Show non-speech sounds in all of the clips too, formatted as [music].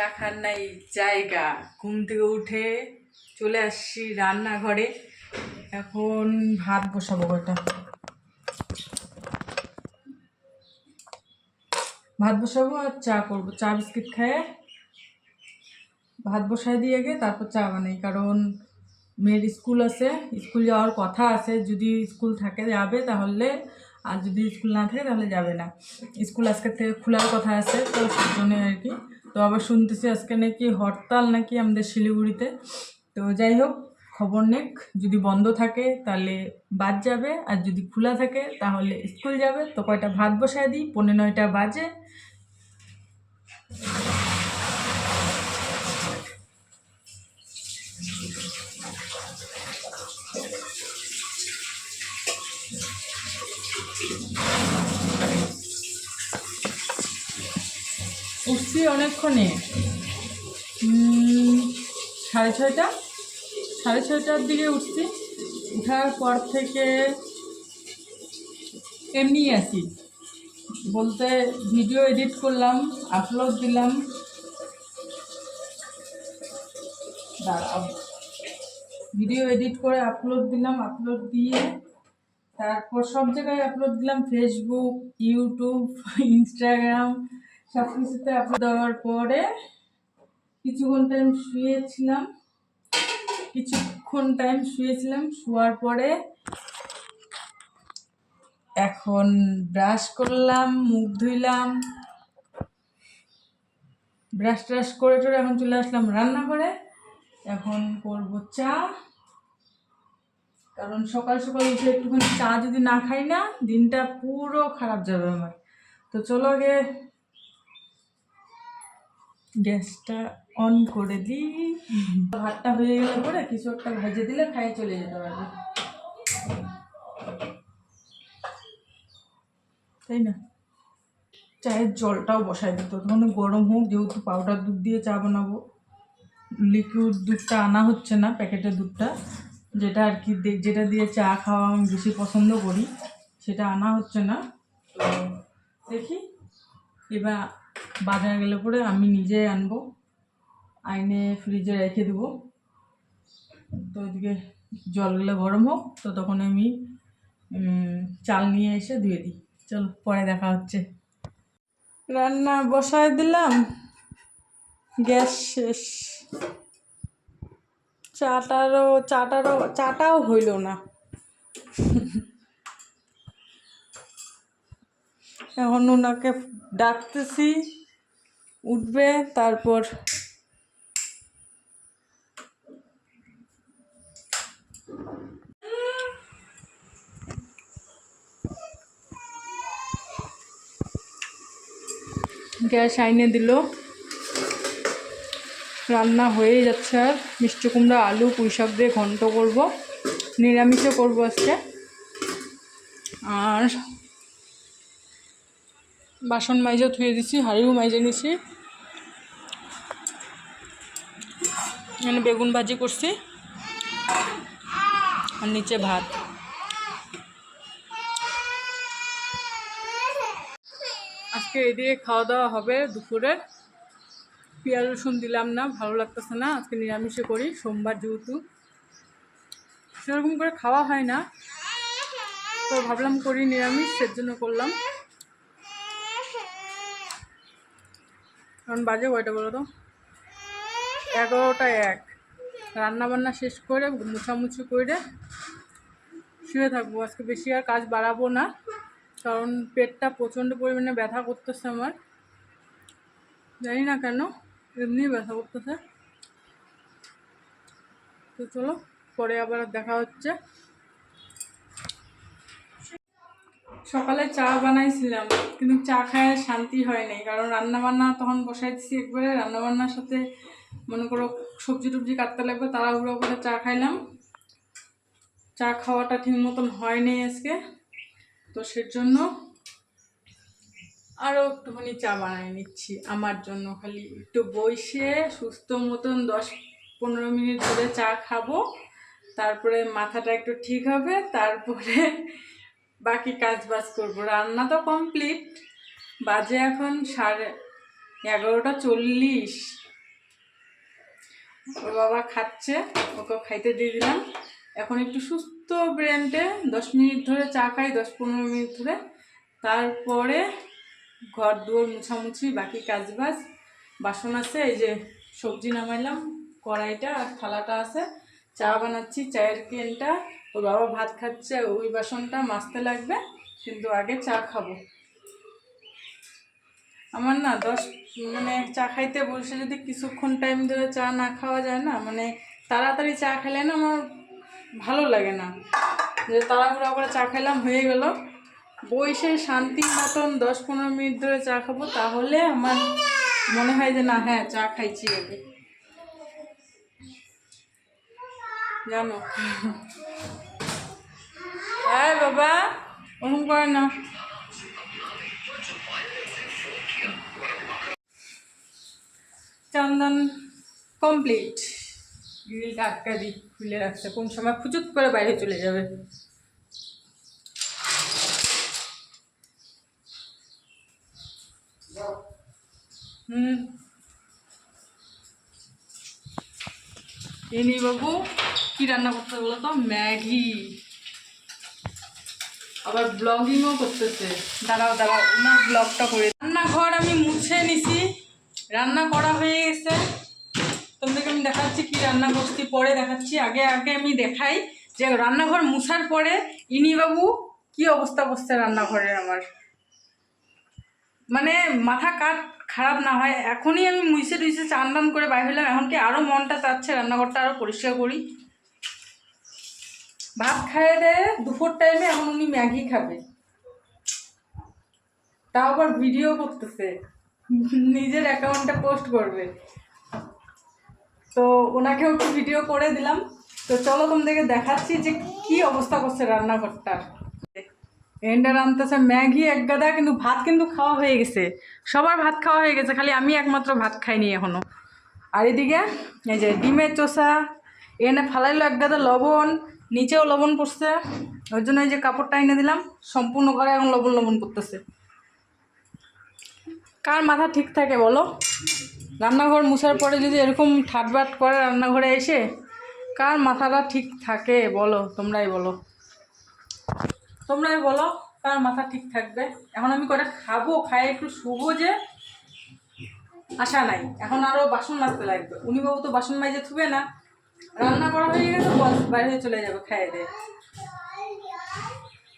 রাখার নাই জায়গা। ঘুম থেকে উঠে চলে আসছি রান্নাঘরে। এখন ভাত বসাবো কটা ভাত বসাবো আর চা করব। চা বিস্কিট খেয়ে ভাত বসায় দিয়ে গে তারপর চা বানাই। কারণ মেয়ের স্কুল আছে, স্কুল যাওয়ার কথা আছে। যদি স্কুল থাকে, যাবে তাহলে, আর যদি স্কুল না থাকে তাহলে যাবে না। স্কুল আজকের থেকে খোলার কথা আছে, তো সেই জন্য আর কি। তো আবার শুনতেছি আজকে নাকি হরতাল নাকি আমাদের শিলিগুড়িতে। তো যাই হোক খবর নেক, যদি বন্ধ থাকে তাহলে বাদ যাবে, আর যদি খোলা থাকে তাহলে স্কুল যাবে। তো কয়টা ভাত বসায় দিই? পনেরো নয়টা বাজে। উঠছি অনেকক্ষণে। সাড়ে ছয়টা? সাড়ে ছয়টার দিকে উঠছি। উঠার পর থেকে এমনি আছি। বলতে ভিডিও এডিট করলাম আপলোড দিলাম। ভিডিও এডিট করে আপলোড দিলাম আপলোড দিয়ে তারপর সব জায়গায় আপলোড দিলাম। ফেসবুক ইউটিউব ইনস্টাগ্রাম সব কিছুতে আপলোড দেওয়ার পরে কিছুক্ষণ টাইম শুয়েছিলাম। কিছুক্ষণ টাইম শুয়েছিলাম, শোয়ার পরে এখন ব্রাশ করলাম, মুখ ধুইলাম ব্রাশ ট্রাশ করে টরে এখন চলে আসলাম রান্না করে এখন করব চা। কারণ সকাল সকাল উঠে একটুখানি চা যদি না খাই না, দিনটা পুরো খারাপ যাবে আমার। তো চলো আগে গ্যাসটা অন করে দিই। ভাতটা হয়ে গেলে পরে কিছু একটা ভেজে দিলে খাই চলে যেতে পারবে। তাই না? চায়ের জলটাও বসাই দিত তখন গরম হোক, যেহেতু পাউডার দুধ দিয়ে চা বানাবো লিকুইড দুধটা আনা হচ্ছে না, প্যাকেটের দুধটা। যেটা আর কি যেটা দিয়ে চা খাওয়া আমি বেশি পছন্দ করি, সেটা আনা হচ্ছে না। তো দেখি, এবার বাজারে গেলে পরে আমি নিজে আনব। আইনে ফ্রিজে রেখে দেবো। তো ওইদিকে জলগুলো গরম হোক, তো তখন আমি চাল নিয়ে এসে ধুয়ে দিই। চলো, পরে দেখা হচ্ছে। রান্না বসায় দিলাম। গ্যাস শেষ। চাটারও চাটারও, চাটাও হইল না। এখন ওনাকে ডাকতেছি, উঠবে, তারপর গ্যাস আইনে দিল। রান্না হয়ে যাচ্ছে আর। মিষ্টি কুমড়া, আলু, পুঁই শাক দিয়ে ঘন্ট করব। নিরামিষও করব আজকে। আর বাসন মাইজা ধুয়ে দিছি, হাঁড়িও মাইজে নিছি। এখানে বেগুন ভাজি করছি। আর নিচে ভাত। আজকে এই দিয়ে খাওয়া দাওয়া হবে দুপুরের। পেঁয়াজ রসুন দিলাম না, ভালো লাগতেছে না। আজকে নিরামিষে করি, সোমবার যেহেতু। সেরকম করে খাওয়া হয় না। তো ভাবলাম করি নিরামিষ সের জন্য করলাম। কারণ বাজে কয়টা বলো তো? এগারোটা এক। রান্না বান্না শেষ করে মুছামুছি করে শুয়ে থাকব। আজকে বেশি আর কাজ বাড়াবো না, কারণ পেটটা প্রচণ্ড পরিমাণে ব্যথা করতেছে আমার। জানি না কেন, এমনি ব্যথা করতেছে। তো চলো, পরে আবার দেখা হচ্ছে। সকালে চা বানাইছিলাম, কিন্তু চা খায় শান্তি হয় নাই। কারণ রান্না বান্না তখন বসাইছি একবারে রান্না বান্নার সাথে মনে করো সবজি টবজি কাটতে লাগবে, তাড়াহুড়ো করে চা খাইলাম। চা খাওয়াটা ঠিক মতন হয়নি আজকে, তো সের জন্য আরও একটুখানি চা বানিয়ে নিচ্ছি আমার জন্য। খালি একটু বসে সুস্থ মতন দশ পনেরো মিনিট ধরে চা খাব, তারপরে মাথাটা একটু ঠিক হবে, তারপরে বাকি কাজ বাজ করব। রান্না তো কমপ্লিট বাজে এখন সাড়ে এগারোটা চল্লিশ। ওর বাবা খাচ্ছে, ওকে খাইতে দিয়ে দিলাম। এখন একটু সুস্থ ব্রেনটে দশ মিনিট ধরে চা খাই, দশ পনেরো মিনিট ধরে। তারপরে ঘর দুয়ার মুছামুছি, বাকি কাজবাজ বাসন আছে, এই যে সবজি নামাইলাম, কড়াইটা আর থালাটা আছে। চা বানাচ্ছি, চায়ের কেনটা ওর বাবা ভাত খাচ্ছে, ওই বাসনটা মাজতে লাগবে, কিন্তু আগে চা খাব। আমার না দশ মানে চা খাইতে বসে যদি কিছুক্ষণ টাইম ধরে চা না খাওয়া যায় না মানে তাড়াতাড়ি চা খেলে না আমার ভালো লাগে না। যে তাড়াহুড়া করে চা খেলাম, হয়ে গেল। বসে শান্তি মতন দশ পনেরো মিনিট ধরে চা খাব, তাহলে আমার মনে হয় যে না হ্যাঁ চা খাইছি আগে জানো। হ্যাঁ বাবা ওরকম করে না। চন্দন কমপ্লিট গ্রিলটা আটকা দিই খুলে রাখছে। কোন সময় ফুচুত করে বাইরে চলে যাবে। হুম। এনি কি রান্না করতে বলো তো? ম্যাগি। আবার ব্লগিংও করতেছে। দাঁড়াও দাঁড়াও, ওনার ব্লগটা করে রান্নাঘর আমি মুছে নিছি। রান্না করা হয়ে গেছে। তোমাদেরকে আমি দেখাচ্ছি কি রান্না করছি, পরে দেখাচ্ছি। আগে আগে আমি দেখাই যে রান্নাঘর মুছার পরে ইনি বাবু কি অবস্থা করছে রান্নাঘরের আমার। মানে মাথা কাট, খারাপ না হয়। এখনই আমি মুইসে টুইসে চান টান করে বাইর হলাম এখন কি আরও মনটা চাচ্ছে? রান্নাঘরটা আরও পরিষ্কার করি। ভাত খাইয়ে দেয় দুপুর টাইমে এখন উনি ম্যাগি খাবে। তাও আবার ভিডিও করতেছে। নিজের অ্যাকাউন্টে পোস্ট করবে। তো ওনাকেও একটু ভিডিও করে দিলাম। তো চলো তোমাদেরকে দেখাচ্ছি যে কি অবস্থা করছে রান্নাঘরটার। এন্ডা রান্নতেছে ম্যাগি এক গাদা, কিন্তু ভাত কিন্তু খাওয়া হয়ে গেছে। সবার ভাত খাওয়া হয়ে গেছে, খালি আমি একমাত্র ভাত খাইনি এখনও। আর এদিকে, এই যে ডিমের চোষা, এনে ফালাইলো এক গাদা লবণ, নিচেও লবণ পড়ছে। ওই জন্য এই যে কাপড়টা এনে দিলাম, সম্পূর্ণ ঘরে এখন লবণ লবণ করতেছে। কার মাথা ঠিক থাকে বলো? রান্নাঘর মুছার পরে যদি এরকম ঠাটবাট করে রান্নাঘরে এসে, কার মাথাটা ঠিক থাকে বলো, তোমরাই বলো। তোমরাই বলো, কার মাথা ঠিক থাকবে? এখন আমি কটা খাব? খাই একটু শুবো যে আশা নাই। এখন আরও বাসন মাজতে লাগবে। উনি বাবু তো বাসন মাইজে থুবে না। রান্না করা হয়ে গেলে বস বাইরে চলে যাবে খাইয়ে দিয়ে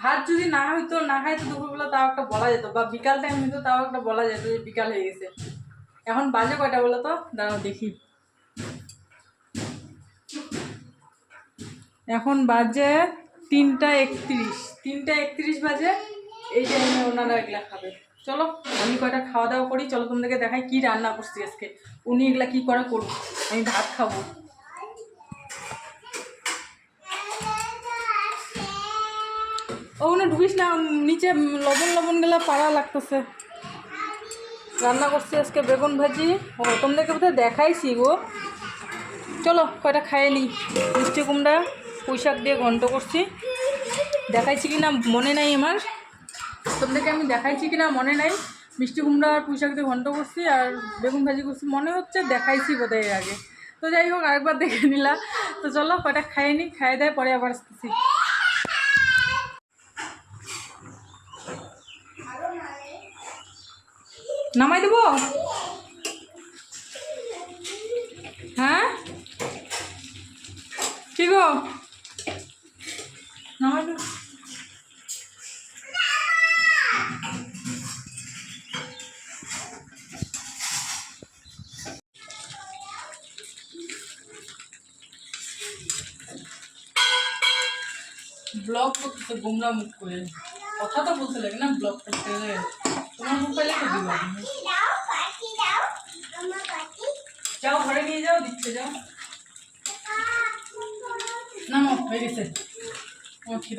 ভাত যদি না হইতো, না খাইতো দুপুরবেলা তাও একটা বলা যেত, বা বিকাল টাইম হইতো তাও একটা বলা যেত যে বিকাল হয়ে গেছে। এখন বাজে কয়টা বলো তো? দাঁড়াও দেখি। এখন বাজে তিনটা একত্রিশ। তিনটা একত্রিশ বাজে, এই টাইমে ওনারা এগুলা খাবে। চলো, আমি কয়টা খাওয়া দাওয়া করি, চলো তোমাদেরকে দেখাই কি রান্না করছি আজকে। উনি এগুলা কি করে করব আমি ভাত খাব। ও ওখানে ঢুকিস না, নিচে লবণ লবণ গেলা পাড়া লাগতেছে। রান্না করছি আজকে বেগুন ভাজি। ও, তোমাদেরকে বোধহয় দেখাইছি গো। চলো, কয়টা খাইয়ে মিষ্টি কুমড়া পুঁই শাক দিয়ে ঘন্ট করছি। দেখাইছি কি না মনে নাই আমার। তোমাদেরকে আমি দেখাইছি কি না মনে নাই। মিষ্টি কুমড়া আর পুঁই শাক দিয়ে ঘন্ট করছি আর বেগুন ভাজি করছি। মনে হচ্ছে দেখাইছি বোধহয় আগে। তো যাই হোক, আরেকবার দেখে নিলাম। তো চলো, কটা খাইয়ে নি খাইয়ে দেয় পরে আবার আসতেছি। নামাই দেবো? হ্যাঁ? কি গো? নামাই দেবো ব্লগ করতে গুমরা মুখ করে। কথা তো বলতে লাগে না, ব্লগ করতে তোমার মুখ তো দিবা। যাও, ঘরে নিয়ে যাও, দিচ্ছে, যাও। না, হয়ে গেছে। ভাত কি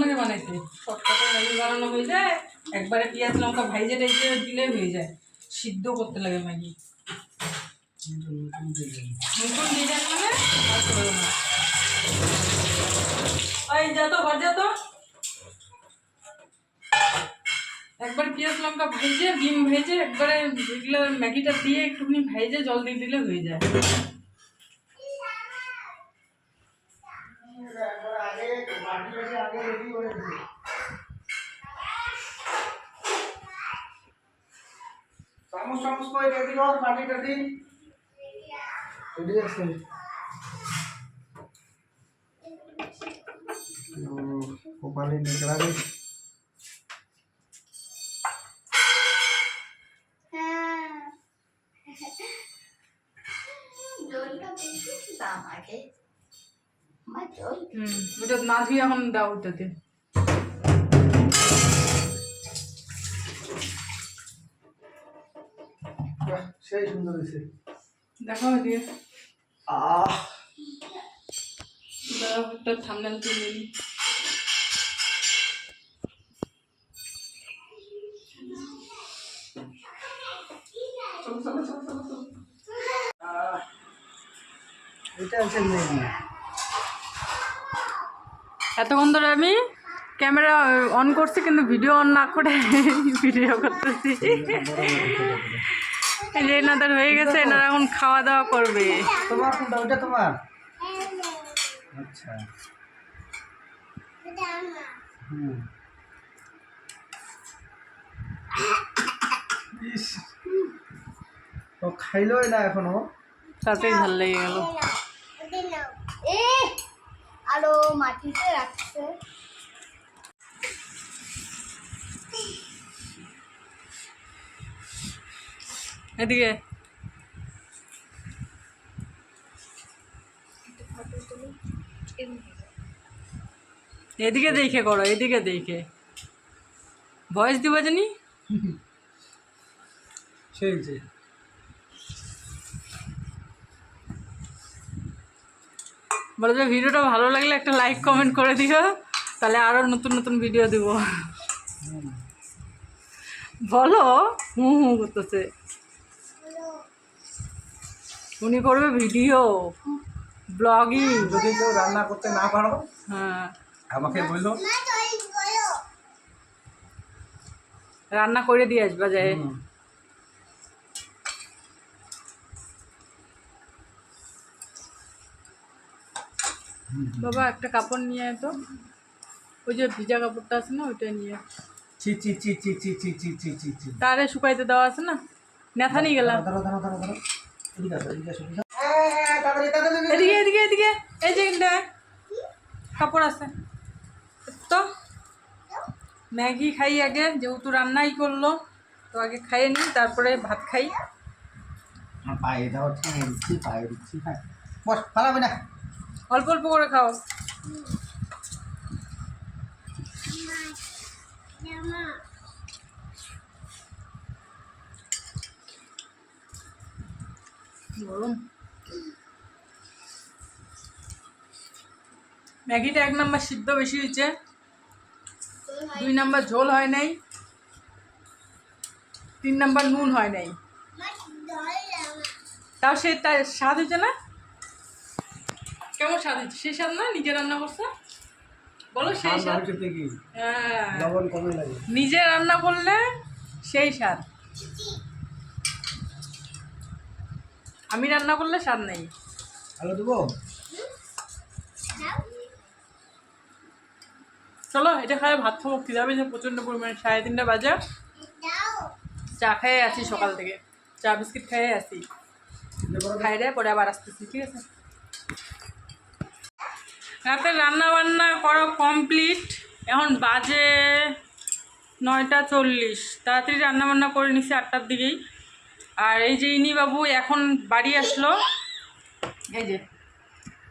লাগে বানাইতে ম্যাগি বানানো হয়ে যায় একবারে পেঁয়াজ, লঙ্কা হয়ে যায়। সিদ্ধ করতে লাগে ম্যাগি ডিজাইন মানে? আর। ওই যা তো, ঘর যা তো। একবার পেঁয়াজ, লঙ্কা ভেজে ডিম ভেজে একবারে ম্যাগিটা দিয়ে একটুখানি ভেজে জল দিয়ে দিলে হয়ে যায়। उसको एक हो गाड़ी रेडी रेडी एक्शन तो पानी निकला भी मत जोल हम्म मुझे नाथ हम दाउत थे। সেই সুন্দর হয়েছে। দেখো দিয়ে। আহ। একটা তুলে এতক্ষণ ধরে আমি ক্যামেরা অন করছি কিন্তু ভিডিও অন না করে [laughs] ভিডিও করতেছি। এই যে এনাদের হয়ে গেছে এনারা এখন খাওয়া দাওয়া করবে। তোমার কোনটা? ওইটা তোমার? আচ্ছা। হুম। ইস, ও খাইলোই না এখনও? তাতেই ভালো লেগে গেল। এ মাটিতে রাখছে। এদিকে। এদিকে দেখে করো এদিকে দেখে। ভয়েস দিবা জানি? সেই বলো যে ভিডিওটা ভালো লাগলে একটা লাইক কমেন্ট করে দিও তাহলে আরও নতুন নতুন ভিডিও দিব। বলো হু হু করতেছে। উনি করবে ভিডিও ব্লগিং। যদি কেউ রান্না করতে না পারো হ্যাঁ। আমাকে বলল রান্না করে দিয়ে আসবা যায়। বাবা একটা কাপড় নিয়ে তো। ওই যে ভিজা কাপড়টা আছে না ওইটা নিয়ে ছি ছি ছি ছি ছি ছি ছি ছি ছি তারে শুকাইতে দেওয়া আছে না? নেথা নিয়ে গেলাম। এদিকে এদিকে এদিকে। হ্যাঁ, হ্যাঁ, এই যে কাপড় আছে। তো ম্যাগি খাই আগে যেহেতু রান্নাই করল তো আগে খাইয়ে নিই তারপরে ভাত খাই। আমার পায়ে দাও দিচ্ছি পায়ে দিচ্ছি হ্যাঁ। বস ফালাবি না। অল্প অল্প করে খাও। গরম ম্যাগিটা এক নাম্বার সিদ্ধ বেশি হয়েছে। দুই নাম্বার ঝোল হয় নাই। তিন নাম্বার নুন হয় নাই। তাও সে তার স্বাদ হয়েছে না? কেমন স্বাদ হয়েছে? সেই স্বাদ না? নিজে রান্না করছে? বলো সেই স্বাদ হ্যাঁ। নিজে রান্না করলে সেই স্বাদ। আমি রান্না করলে স্বাদ নেই। আলু দেবো? চলো এটা খাই ভাত খাব খিদে হবে যে প্রচণ্ড পরিমাণে সাড়ে তিনটা বাজে। চা খেয়ে আছি সকাল থেকে। চা বিস্কিট খেয়ে আসি। খাই রে পরে আবার আসতেছি ঠিক আছে? রাতে রান্না বান্না করা কমপ্লিট এখন বাজে নয়টা চল্লিশ। তাড়াতাড়ি রান্না বান্না করে নিছি আটটার দিকেই। আর এই যে ইনি বাবু এখন বাড়ি আসলো। এই যে,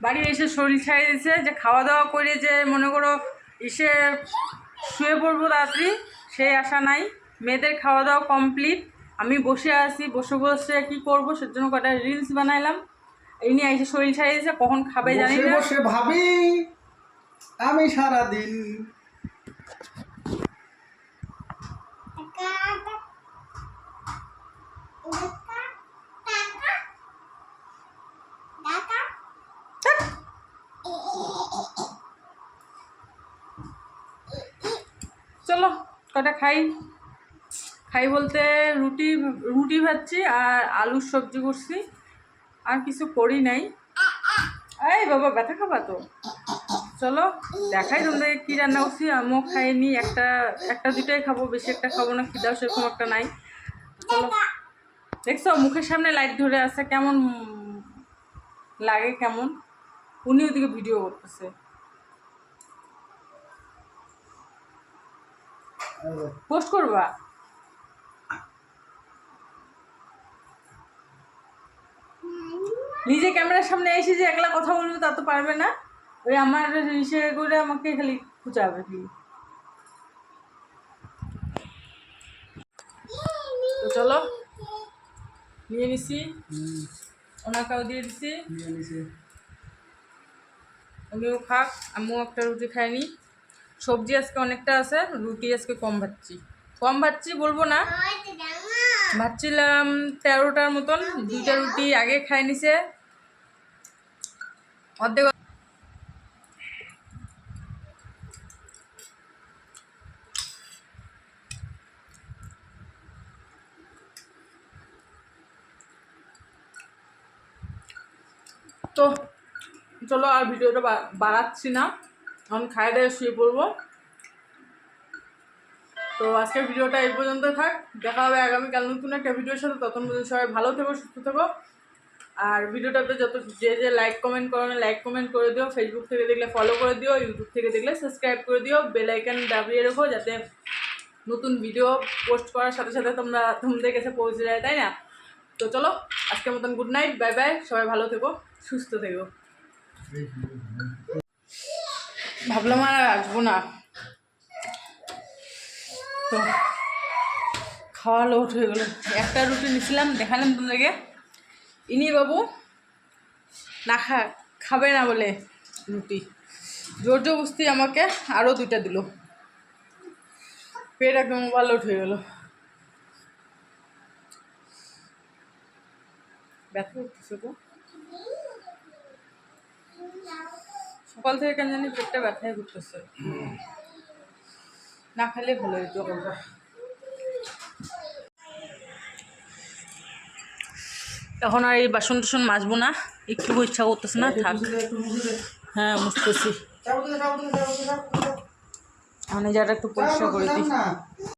বাড়ি এসে শরীর ছাড়িয়ে দিয়েছে, যে খাওয়া দাওয়া করে যে মনে করো এসে শুয়ে পড়ব তাড়াতাড়ি সেই আশা নাই। মেয়েদের খাওয়া দাওয়া কমপ্লিট আমি বসে আছি, বসে বসে কি করব, সেজন্য কটা রিলস বানাইলাম। এই নিয়ে এসে শরীর ছাড়িয়ে দিয়েছে, কখন খাবে জানি না। বসে ভাবি, আমি সারাদিন চলো, কটা খাই? খাই বলতে রুটি রুটি ভাজছি আর আলুর সবজি করছি। আর কিছু করি নাই। এই বাবা, ব্যথা খাবা তো। চলো, দেখাই তোমরা কী রান্না করছি। আমিও খাইনি, একটা একটা দুটাই খাব, বেশি একটা খাব না, খিদাও সেরকম একটা নাই। চলো। দেখছ, মুখের সামনে লাইট ধরে আছে, কেমন লাগে, কেমন? উনি ওদিকে ভিডিও করতেছে। পোস্ট করবা? নিজে ক্যামেরার সামনে এসে যে একলা কথা বলবে তা তো পারবে না। ওই আমার ইসে করে আমাকে খালি খুঁচাবে কি তো চলো নিয়ে নিছি। ওনাকেও দিয়ে দিছি। উনিও খাক আমিও একটা রুটি খাইনি সবজি আজকে অনেকটা আছে, রুটি আজকে কম ভাজছি। কম ভাজছি বলব না। ভাবছিলাম তেরোটার মতন, দুইটা রুটি আগে খাই নিছে। অর্ধেক তো, চলো আর ভিডিওটা বাড়াচ্ছি না। এখন খাই দায় শুয়ে পড়ব। তো আজকের ভিডিওটা এই পর্যন্ত থাক। দেখা হবে আগামীকাল নতুন একটা ভিডিওর সাথে। তখন পর্যন্ত সবাই ভালো থেকো, সুস্থ থেকো। আর ভিডিওটাতে যত যে যে লাইক কমেন্ট করো লাইক কমেন্ট করে দিও। ফেসবুক থেকে দেখলে ফলো করে দিও। ইউটিউব থেকে দেখলে সাবস্ক্রাইব করে দিও। বেল আইকন দাবিয়ে রেখো যাতে নতুন ভিডিও পোস্ট করার সাথে সাথে তোমরা তোমাদের কাছে পৌঁছে যায়, তাই না? তো চলো, আজকের মতন গুড নাইট বাই বাই সবাই ভালো থেকো, সুস্থ থেকো। ভাবলাম আর আসব না। তো, খাওয়া লোট হয়ে গেলো। একটা রুটি নিছিলাম, দেখালাম তোমাদেরকে। ইনি বাবু, না খা, খাবে না বলে রুটি। জোর জবস্তি আমাকে আরও দুইটা দিল। পেট একদম লোড হয়ে গেলো। ব্যথা করতেছে তো সকাল থেকে কেন জানি পেটটা ব্যথাই করতেছে না খেলে ভালো হতো এখন আর এই বাসন টাসন মাজবো না একটু ইচ্ছা করতেছে না থাক। হ্যাঁ মুছতেছি। মানে যাটা একটু পরিষ্কার করে দিই।